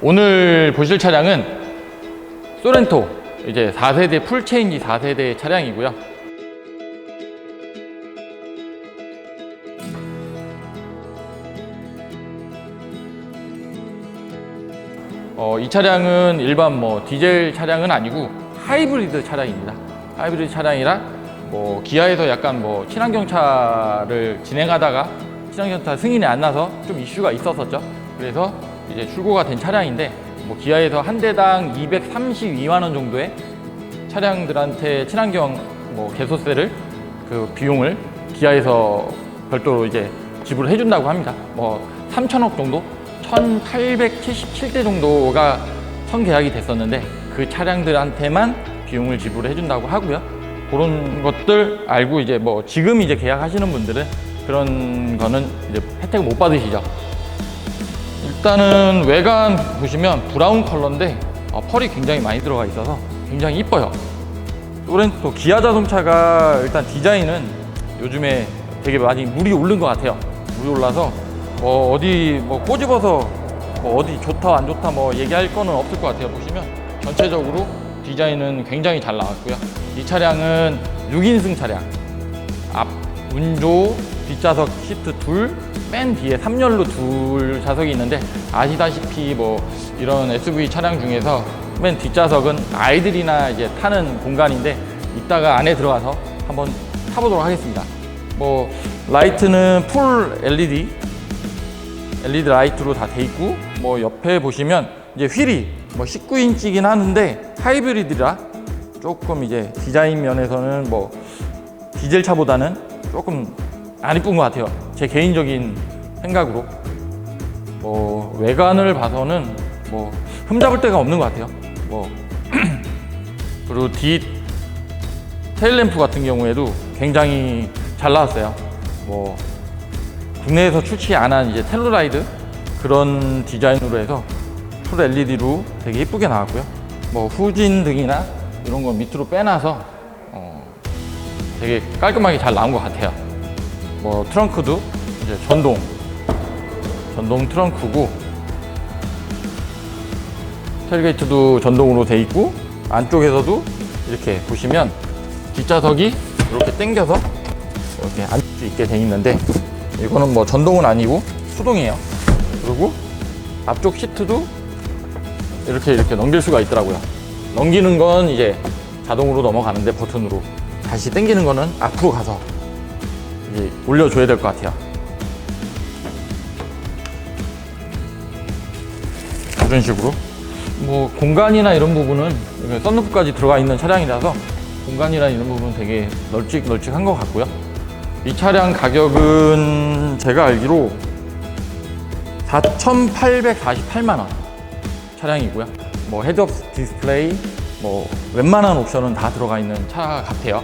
오늘 보실 차량은 소렌토 이제 4세대 풀체인지 4세대 차량이고요. 어, 이 차량은 일반 뭐 디젤 차량은 아니고 하이브리드 차량입니다. 하이브리드 차량이라 뭐 기아에서 약간 뭐 친환경차를 진행하다가 친환경차 승인이 안 나서 좀 이슈가 있었었죠. 그래서 이제 출고가 된 차량인데 뭐 기아에서 한 대당 232만 원 정도의 차량들한테 친환경 뭐 개소세를 그 비용을 기아에서 별도로 이제 지불해 준다고 합니다. 뭐 3천억 정도, 1,877대 정도가 선계약이 됐었는데 그 차량들한테만 비용을 지불해 준다고 하고요. 그런 것들 알고 이제 뭐 지금 이제 계약하시는 분들은 그런 거는 이제 혜택을 못 받으시죠. 일단은 외관 보시면 브라운 컬러인데 어, 펄이 굉장히 많이 들어가 있어서 굉장히 이뻐요. 소렌토 기아 자동차가 일단 디자인은 요즘에 되게 많이 물이 오른 것 같아요. 물이 올라서 뭐 어디 뭐 꼬집어서 뭐 어디 좋다 안 좋다 뭐 얘기할 거는 없을 것 같아요. 보시면 전체적으로 디자인은 굉장히 잘 나왔고요. 이 차량은 6인승 차량. 앞 운조 뒷좌석 시트 둘, 맨 뒤에 3열로 둘 좌석이 있는데 아시다시피 뭐 이런 SUV 차량 중에서 맨 뒷좌석은 아이들이나 이제 타는 공간인데 이따가 안에 들어가서 한번 타보도록 하겠습니다. 뭐 라이트는 풀 LED LED 라이트로 다 돼 있고 뭐 옆에 보시면 이제 휠이 뭐 19인치긴 하는데 하이브리드라 조금 이제 디자인 면에서는 뭐 디젤 차보다는 조금 안 이쁜 것 같아요. 제 개인적인 생각으로 뭐 외관을 봐서는 뭐 흠잡을 데가 없는 것 같아요. 뭐 그리고 뒷 테일램프 같은 경우에도 굉장히 잘 나왔어요. 뭐 국내에서 출시 안 한 이제 텔루라이드 그런 디자인으로 해서 풀 LED로 되게 예쁘게 나왔고요. 뭐 후진 등이나 이런 거 밑으로 빼놔서 어, 되게 깔끔하게 잘 나온 것 같아요. 뭐 트렁크도 이제 전동 전동 트렁크고 텔게이트도 전동으로 돼 있고 안쪽에서도 이렇게 보시면 뒷좌석이 이렇게 당겨서 이렇게 앉을 수 있게 돼 있는데 이거는 뭐 전동은 아니고 수동이에요. 그리고 앞쪽 시트도 이렇게 이렇게 넘길 수가 있더라고요. 넘기는 건 이제 자동으로 넘어가는데 버튼으로 다시 당기는 거는 앞으로 가서 이제 올려줘야 될 것 같아요. 이런 식으로 뭐 공간이나 이런 부분은 썬루프까지 들어가 있는 차량이라서 공간이나 이런 부분은 되게 널찍널찍한 것 같고요. 이 차량 가격은 제가 알기로 4,848만 원 차량이고요. 뭐 헤드업 디스플레이, 뭐 웬만한 옵션은 다 들어가 있는 차 같아요.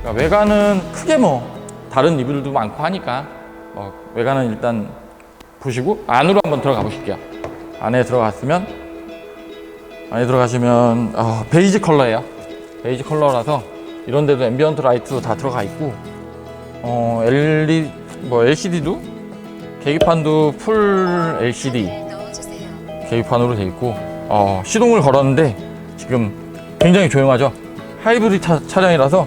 그러니까 외관은 크게 뭐 다른 리뷰들도 많고 하니까 뭐 외관은 일단 보시고 안으로 한번 들어가 보실게요. 안에 들어갔으면 안에 들어가시면 어, 베이지 컬러예요. 베이지 컬러라서 이런 데도 앰비언트 라이트도 다 들어가 있고 어, LED 뭐 LCD도 계기판도 풀 LCD 계기판으로 돼 있고 어, 시동을 걸었는데 지금 굉장히 조용하죠. 하이브리드 차, 차량이라서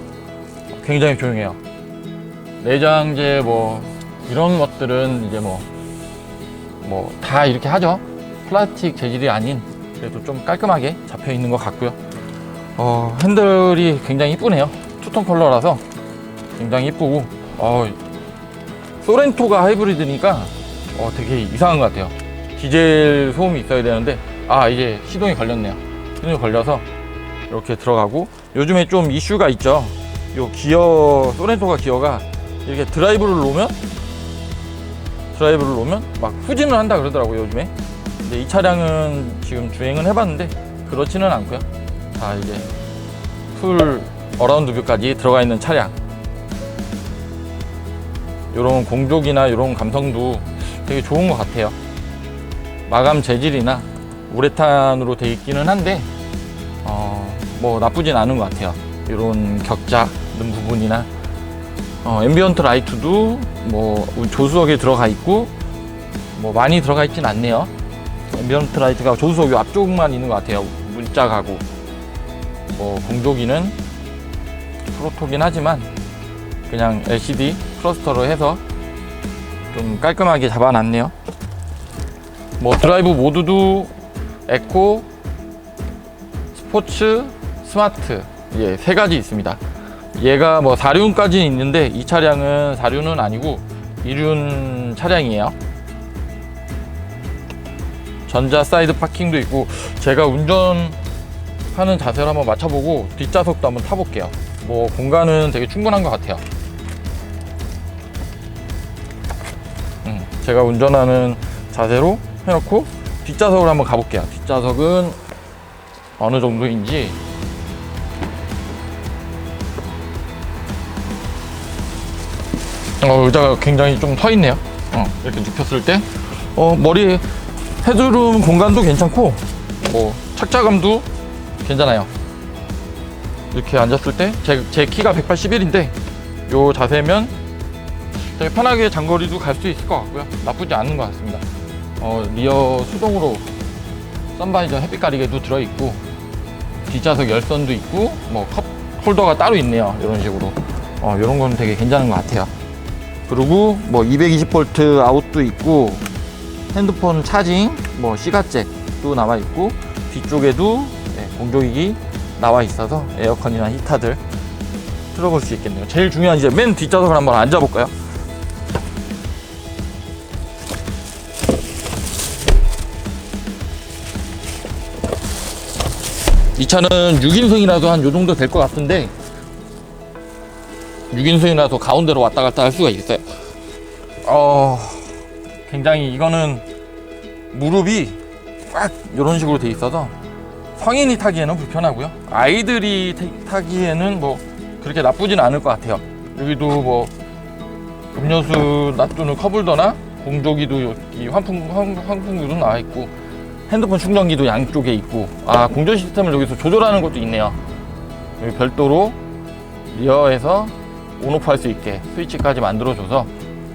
굉장히 조용해요. 내장재 뭐 이런 것들은 이제 뭐 뭐 다 이렇게 하죠. 플라스틱 재질이 아닌 그래도 좀 깔끔하게 잡혀 있는 것 같고요. 어, 핸들이 굉장히 이쁘네요. 투톤 컬러라서 굉장히 이쁘고 어, 소렌토가 하이브리드니까 어, 되게 이상한 것 같아요. 디젤 소음이 있어야 되는데 아 이제 시동이 걸렸네요. 시동이 걸려서 이렇게 들어가고 요즘에 좀 이슈가 있죠. 요 기어 소렌토가 기어가 이렇게 드라이브를 놓으면 드라이브를 놓으면 막 후진을 한다 그러더라고요 요즘에. 근데 이 차량은 지금 주행은 해봤는데 그렇지는 않고요. 다 이제 풀 어라운드 뷰까지 들어가 있는 차량. 이런 공족이나 이런 감성도 되게 좋은 것 같아요. 마감 재질이나 우레탄으로 되어 있기는 한데 어, 뭐 나쁘진 않은 것 같아요. 이런 격자 있는 부분이나 어, 앰비언트 라이트도 뭐 조수석에 들어가 있고 뭐 많이 들어가 있진 않네요. 앰비언트 라이트가 조수석 요 앞쪽만 있는 것 같아요. 문자 가구. 뭐 공조기는 프로토긴 하지만 그냥 LCD 클러스터로 해서 좀 깔끔하게 잡아놨네요. 뭐 드라이브 모드도 에코, 스포츠, 스마트 예, 세 가지 있습니다. 얘가 뭐 4륜까지는 있는데 이 차량은 4륜은 아니고 2륜 차량이에요. 전자 사이드 파킹도 있고 제가 운전하는 자세를 한번 맞춰보고 뒷좌석도 한번 타볼게요. 뭐 공간은 되게 충분한 것 같아요. 음, 제가 운전하는 자세로 해놓고 뒷좌석으로 한번 가볼게요. 뒷좌석은 어느 정도인지 어, 의자가 굉장히 좀 서 있네요. 어, 이렇게 눕혔을 때, 어, 머리 헤드룸 공간도 괜찮고, 뭐, 착자감도 괜찮아요. 이렇게 앉았을 때, 제, 제 키가 181인데, 요 자세면 되게 편하게 장거리도 갈 수 있을 것 같고요. 나쁘지 않은 것 같습니다. 어, 리어 수동으로 선바이저 햇빛 가리개도 들어있고, 뒷좌석 열선도 있고, 뭐, 컵 홀더가 따로 있네요. 이런 식으로. 어, 이런 건 되게 괜찮은 것 같아요. 그리고 뭐 220V 아웃도 있고 핸드폰 차징, 뭐 시가잭도 나와 있고 뒤쪽에도 네, 공조기기 나와 있어서 에어컨이나 히타들 틀어볼 수 있겠네요. 제일 중요한 이제 맨 뒷좌석을 한번 앉아볼까요? 이 차는 6인승이라도 한요 정도 될 것 같은데 6인승이라서 가운데로 왔다 갔다 할 수가 있어요. 어, 굉장히 이거는 무릎이 꽉 이런 식으로 돼 있어서 성인이 타기에는 불편하고요. 아이들이 타- 타기에는 뭐 그렇게 나쁘진 않을 것 같아요. 여기도 뭐 음료수 놔두는 컵홀더나 공조기도 여기 환풍 환- 환풍구도 나와 있고 핸드폰 충전기도 양쪽에 있고 아 공조 시스템을 여기서 조절하는 것도 있네요. 여기 별도로 리어에서 온오프 할 수 있게 스위치까지 만들어줘서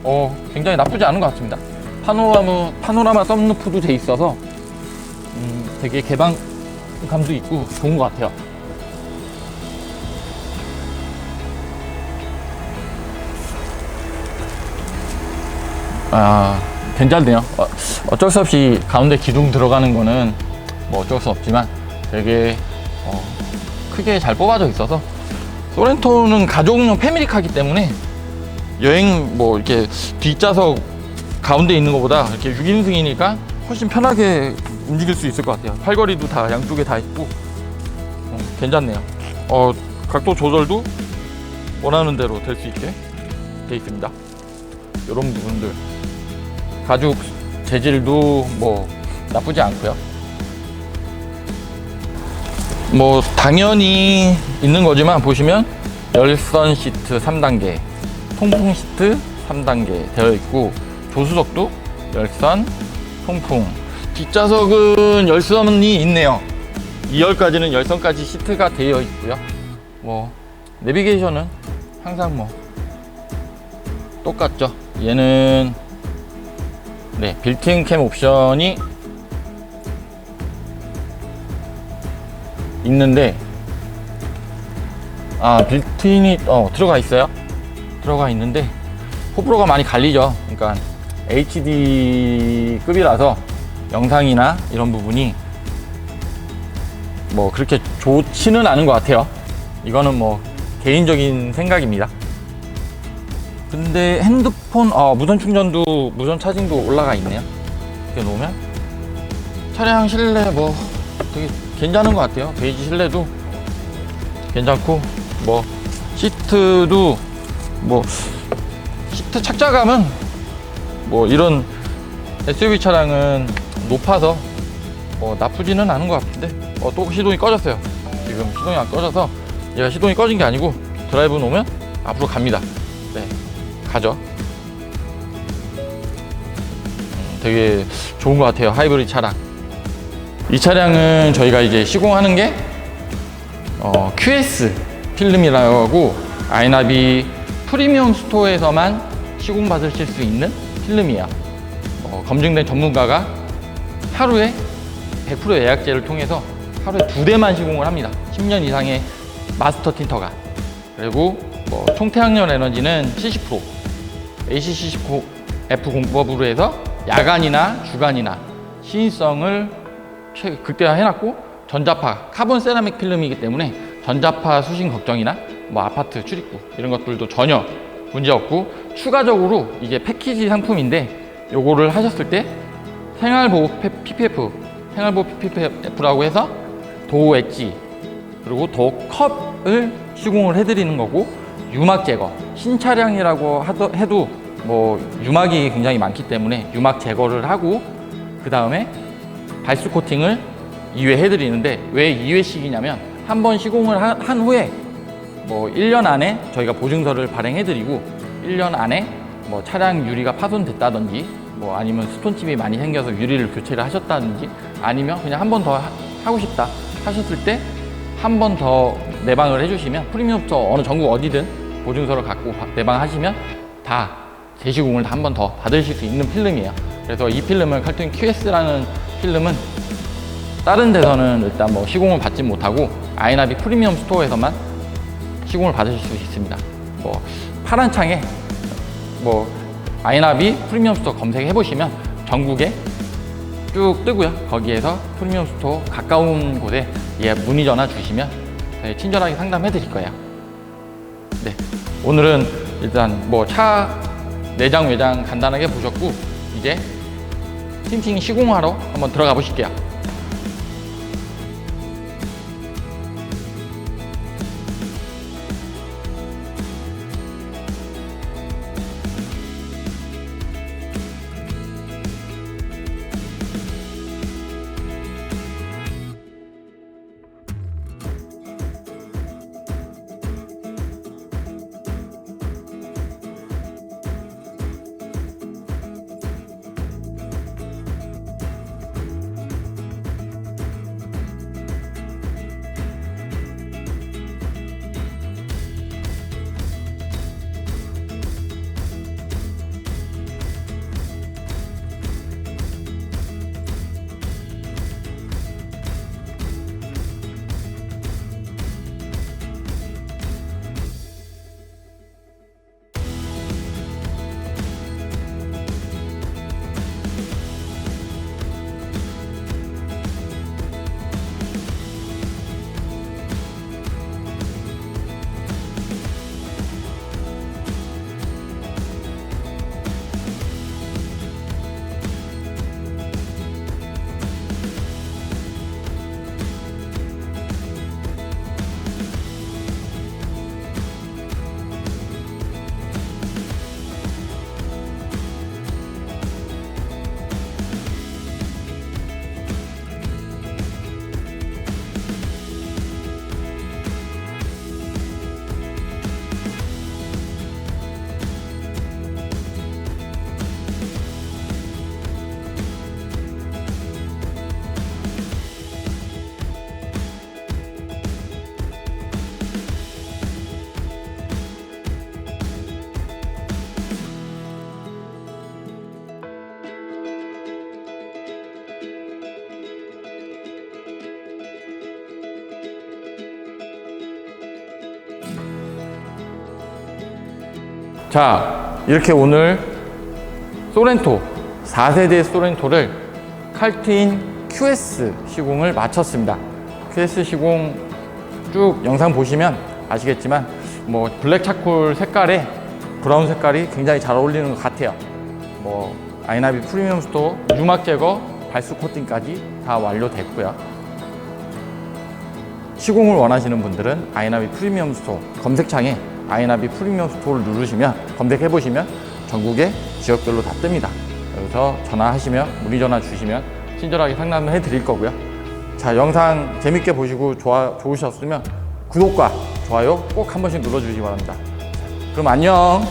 어, 굉장히 나쁘지 않은 것 같습니다. 파노라마, 파노라마 썬루프도 돼 있어서 음, 되게 개방감도 있고 좋은 것 같아요. 아, 괜찮네요. 어, 어쩔 수 없이 가운데 기둥 들어가는 거는 뭐 어쩔 수 없지만 되게 어, 크게 잘 뽑아져 있어서 소렌토는 가족용 패밀리카기 때문에 여행 뭐 이렇게 뒷좌석 가운데 있는 것보다 이렇게 6인승이니까 훨씬 편하게 움직일 수 있을 것 같아요. 팔걸이도 다 양쪽에 다 있고 어, 괜찮네요. 어, 각도 조절도 원하는 대로 될 수 있게 돼 있습니다. 이런 부분들 가죽 재질도 뭐 나쁘지 않고요. 뭐 당연히 있는 거지만 보시면 열선 시트 3단계, 통풍 시트 3단계 되어 있고 조수석도 열선, 통풍. 뒷좌석은 열선이 있네요. 2열까지는 열선까지 시트가 되어 있고요. 뭐 내비게이션은 항상 뭐 똑같죠. 얘는 네 빌트인 캠 옵션이 있는데 아 빌트인이 어 들어가 있어요? 들어가 있는데 호불호가 많이 갈리죠. 그러니까 HD급이라서 영상이나 이런 부분이 뭐 그렇게 좋지는 않은 것 같아요. 이거는 뭐 개인적인 생각입니다. 근데 핸드폰 어, 무선 충전도 무선 차징도 올라가 있네요. 이렇게 놓으면. 차량 실내 뭐 되게 괜찮은 것 같아요. 베이지 실내도 괜찮고 뭐 시트도 뭐 시트 착자감은 뭐 이런 SUV 차량은 높아서 뭐 나쁘지는 않은 것 같은데 어, 또 시동이 꺼졌어요. 지금 시동이 안 꺼져서 얘가 시동이 꺼진 게 아니고 드라이브 놓으면 앞으로 갑니다. 네, 가죠. 음, 되게 좋은 것 같아요. 하이브리드 차량. 이 차량은 저희가 이제 시공하는 게 어, QS 필름이라고 아이나비 프리미엄 스토어에서만 시공받으실 수 있는 필름이에요. 어, 검증된 전문가가 하루에 100% 예약제를 통해서 하루에 두 대만 시공을 합니다. 10년 이상의 마스터 틴터가. 그리고 뭐 총태양열 에너지는 70% ACC10F 공법으로 해서 야간이나 주간이나 시인성을 최- 극대화해놨고 전자파 카본 세라믹 필름이기 때문에 전자파 수신 걱정이나 뭐 아파트 출입구 이런 것들도 전혀 문제 없고 추가적으로 이게 패키지 상품인데 요거를 하셨을 때 생활보호 PPF 생활보호 PPF라고 해서 도어 엣지 그리고 도어 컵을 시공을 해드리는 거고 유막 제거 신차량이라고 하더, 해도 뭐 유막이 굉장히 많기 때문에 유막 제거를 하고 그 다음에 발수 코팅을 2회 해드리는데 왜 2회씩이냐면 한 번 시공을 하- 한 후에 뭐 1년 안에 저희가 보증서를 발행해드리고 1년 안에 뭐 차량 유리가 파손됐다든지 뭐 아니면 스톤칩이 많이 생겨서 유리를 교체를 하셨다든지 아니면 그냥 한 번 더 하고 싶다 하셨을 때 한 번 더 내방을 해주시면 프리미엄부터 어느 전국 어디든 보증서를 갖고 바- 내방하시면 다 재시공을 한 번 더 받으실 수 있는 필름이에요. 그래서 이 필름은 칼튼 QS라는 필름은 다른 데서는 일단 뭐 시공을 받지 못하고 아이나비 프리미엄 스토어에서만 시공을 받으실 수 있습니다. 뭐 파란 창에 뭐 아이나비 프리미엄 스토어 검색해 보시면 전국에 쭉 뜨고요. 거기에서 프리미엄 스토어 가까운 곳에 예 문의 전화 주시면 저희 친절하게 상담해 드릴 거예요. 네. 오늘은 일단 뭐 차 내장 외장 간단하게 보셨고 이제 틴팅 시공하러 한번 들어가 보실게요. 자, 이렇게 오늘 소렌토 4세대 소렌토를 칼트인 QS 시공을 마쳤습니다. QS 시공 쭉 영상 보시면 아시겠지만 뭐 블랙 차콜 색깔에 브라운 색깔이 굉장히 잘 어울리는 것 같아요. 뭐 아이나비 프리미엄 스토어 유막 제거 발수 코팅까지 다 완료됐고요. 시공을 원하시는 분들은 아이나비 프리미엄 스토어 검색창에 아이나비 프리미엄 스토어를 누르시면 검색해 보시면 전국의 지역별로 다 뜹니다. 그래서 전화하시면 문의 전화 주시면 친절하게 상담을 해 드릴 거고요. 자 영상 재밌게 보시고 좋아 좋으셨으면 구독과 좋아요 꼭 한 번씩 눌러주시기 바랍니다. 그럼 안녕.